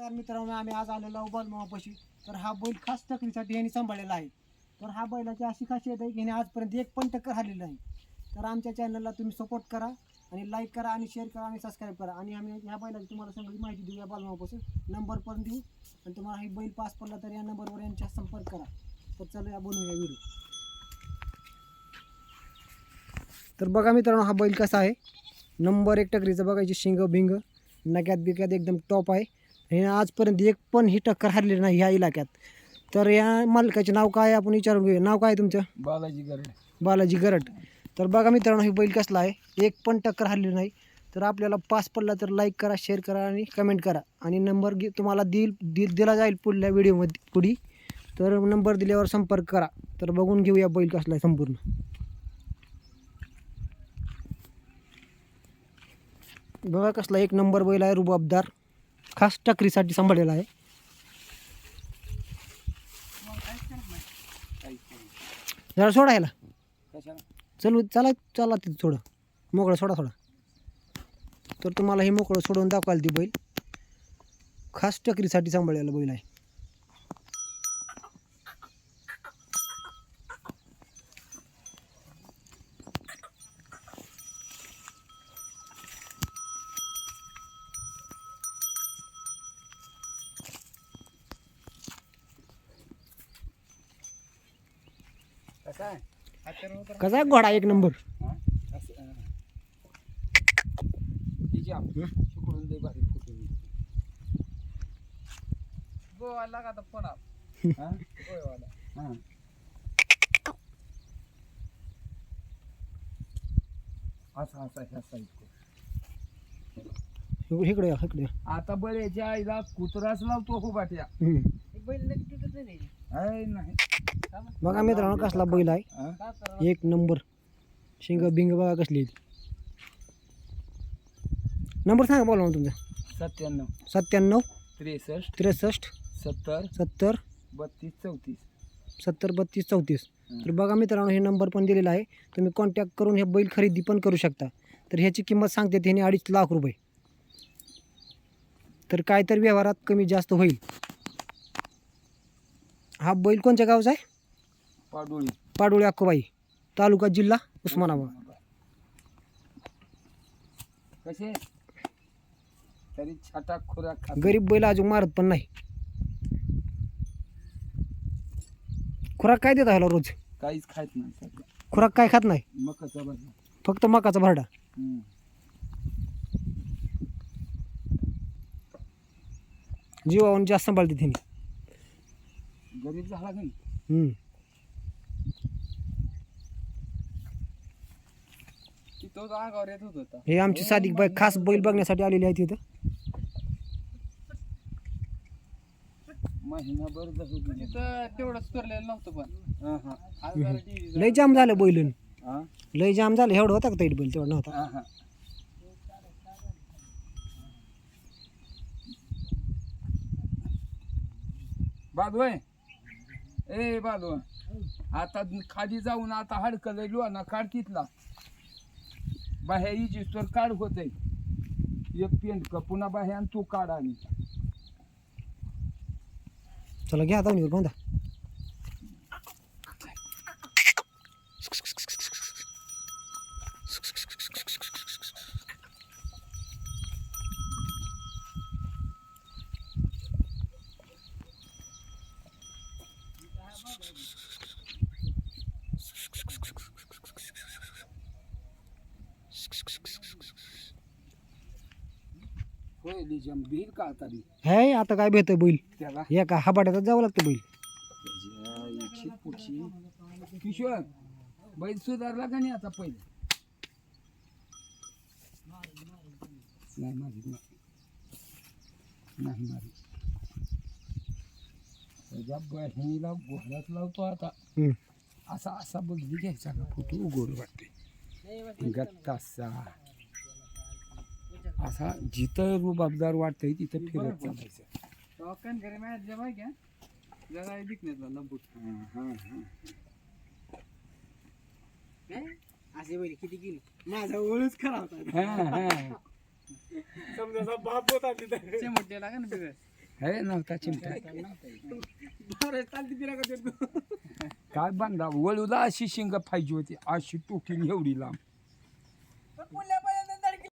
तर मित्रांनो आम्ही आज आलेलो आहोत बालमामापाशी. तर हा बैल खास टकरीसाठी यांनी सांभाळलेला आहे. तर हा बैलाची अशी खासियत आहे की ह्याने आजपर्यंत एक पण टक्कर हरलेलं नाही. तर आमच्या चॅनलला तुम्ही सपोर्ट करा आणि लाईक करा आणि शेअर करा आणि सबस्क्राईब करा. आणि आम्ही ह्या बैलाची तुम्हाला सगळी माहिती देऊ या बालमामापासून. नंबर पण देऊ. आणि तुम्हाला ही बैल पास पडला तर या नंबरवर यांच्या संपर्क करा. तर चला या बनवूया व्हिडिओ तर बघा मित्रांनो हा बैल कसा आहे. नंबर एक टकरीचं बघायची शिंग भिंग नक्यात बिक्यात एकदम टॉप आहे. हे आजपर्यंत एक पण ही टक्कर हरलेली नाही ह्या इलाक्यात. तर या मालकाचे नाव काय आहे आपण विचारून घेऊया. नाव काय आहे तुमचं? बालाजी गरड. बालाजी गरट तर बघा मित्रांनो हे बैल कसला आहे. एक पण टक्कर हरलेली नाही. तर आपल्याला पास पडला तर लाईक करा शेअर करा आणि कमेंट करा. आणि नंबर घे तुम्हाला दिल दिल दिला जाईल पुढल्या व्हिडिओमध्ये पुढी. तर नंबर दिल्यावर संपर्क करा. तर बघून घेऊया बैल कसला आहे संपूर्ण. बघा कसला एक नंबर बैल आहे रुबाबदार. खास टकरीसाठी सांभाळलेला आहे. जरा सोडा ह्याला. चलू चला चला तिथं थोडं. मोकळं सोडा थोडा. तर तुम्हाला हे मोकळं सोडून दाखवाल ती बैल. खास टकरीसाठी सांभाळलेला बैल आहे. कसा आहे घोडा एक नंबर हा? हा. गोवाला का हा? हा. असा असा ह्या साईड इकडे इकडे. आता बळ्याच्या आईला कुत्राच लावतो हो बाट्या. आहे नाही बघा मित्रांनो कसला बैल आहे? एक नंबर. शिंग बिंग बघा कसली. नंबर सांगा बोला ना तुमचा. सत्त्याण्णव. सत्त्याण्णव त्रेसष्ट त्रेसष्ट सत्तर सत्तर बत्तीस चौतीस. सत्तर बत्तीस चौतीस. तर बघा मित्रांनो हे नंबर पण दिलेला आहे. तुम्ही कॉन्टॅक्ट करून हे बैल खरेदी पण करू शकता. तर ह्याची किंमत सांगते ह्याने अडीच लाख रुपये. तर काय तर व्यवहारात कमी जास्त होईल. हा बैल कोणत्या गावचा आहे? पाडोळी. पाडोळी अक्कोबाई तालुका जिल्हा उस्मानाबाद. कसे? तरी छाटा खुराक खात गरीब बैल अजून मारत पण नाही. खुराक काय देता ह्याला रोज? काहीच खात नाही सध्या. खुराक काय खात नाही? मकाचा भाजी फक्त मकाचा भरडा हम्म. जीवावरून जास्त सांभाळते त्यांनी गरीब झाला का नाही? हम्म. अंगावर येत होत होता हे आमची सादिक बाई खास बैल बघण्यासाठी आलेली आहे तिथं. महिनाभर जसं तिथं तेवढंच करलेलं नव्हतं पण. हा हा. आज जरा TV लय जाम झालं बैल हा? लय जाम झालं. एवढं होता का तैट बैल? तेवढं नव्हता. हा हा. ए बादव आता खाली जाऊन आता हडकल लो ना काढ तिथला. बाहेर इजिस तर काढ होते एक पेंट का पुन्हा बाहेर आणि तू काढ आणि. चला घ्या आता बांधा होय लिजम भीर का आता बी? हे आता काय भेटतंय बैल? त्याला? एका हाबाट्यातच जावं लागतं बैल. त्याच्या पुढची. किशोर बैल सुधारला का नाही आता पहिले? नाही माझी नाही. नाही माझी त्याच्या बहिणीला घोड्यात लावतो आता. हम्म. असा असा बघली घ्यायचा का? फोटो गोड वाटते गत्तासा असा जिथं रुबाबदार वाटतंय तिथं फिरत चालायचं. टॉकन घरी मॅच आहे हां हां हां? असे बैल किती गेली माझा ओळच खरा होता. हां हां. समजा बाप होता तिथं चिमटे लागा ना बिगर. हे नव्हता चिमटा. बरं, चालते तिला का देतो? काय बांधा वळूला अशी शिंग पाहिजे होती. अशी टोकीन एवढी लांब. पण